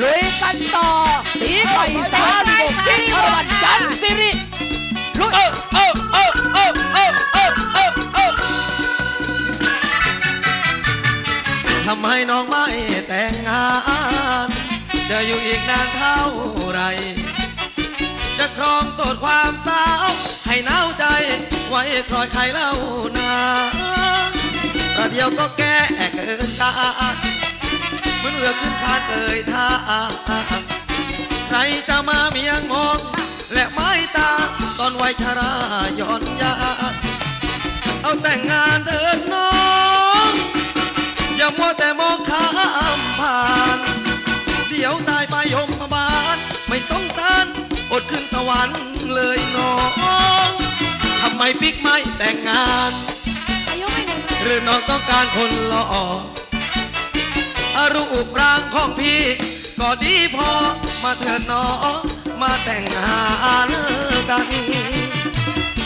ลุยกันต่อ สีไก่สาริบกินอรวันจันทร์สิริลุยเออเออเออเออเออเออเออเออทำให้น้องไม่แต่งงานจะอยู่อีกนานเท่าไร จะครองโสดความสาว ให้หนาวใจ ไว้คอยใครเล่านาประเดี๋ยวก็แก้เกินตา รือขึ้นคานเอ่ยท่าใครจะมาเมียงมอง และไม้ตาตอนวัยชราย้อนยา เอาแต่งงานเถิดน้อง อย่ามัวแต่มองข้ามผ่าน เดี๋ยวตายไปยมบาลไม่สงสารอดขึ้นสวรรค์เลยน้องทำไมปิกไม่แต่งงานอายุไม่หนึ่งหรือน้องต้องการคนหล่ออา รูปร่างของพี่ ก็ดีพอมาเถิดน้องมาแต่งงานกัน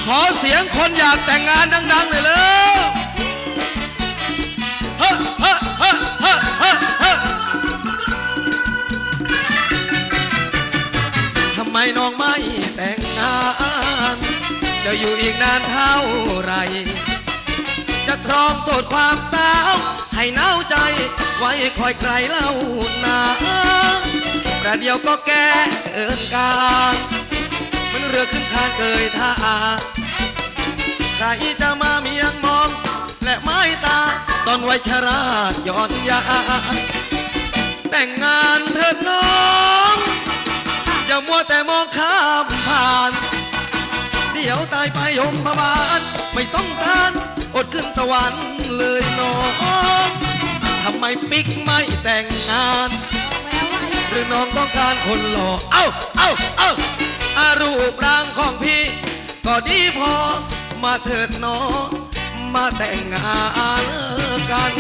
ขอเสียงคนอยากแต่งงานดังๆหน่อยเลยเฮ้เฮ้เฮ้เฮ้เฮ้เฮ้ทำไมน้องไม่แต่งงาน จะอยู่อีกนานเท่าไร จะครองโสดความสาว ให้หนาใจไว้คอยใครเล่านาประเดี๋ยวก็แก้เกินการมันเรือขึ้นคานเกยท่าใครจะมาเมียงมอง และไม้ตาตอนวัยชราย้อนยา แต่งงานเถิดน้อง อย่ามัวแต่มองข้ามผ่าน เดี๋ยวตายไปยมพบาลไม่สงสาร อดขึ้นสวรรค์เลยน้องทำไมปิ๊กไม่แต่งงาน หรือน้องต้องการคนหล่อ เอ้า เอ้า เอ้าอารูปร่างของพี่ ก็ดีพอ มาเถิดน้อง มาแต่งงานกัน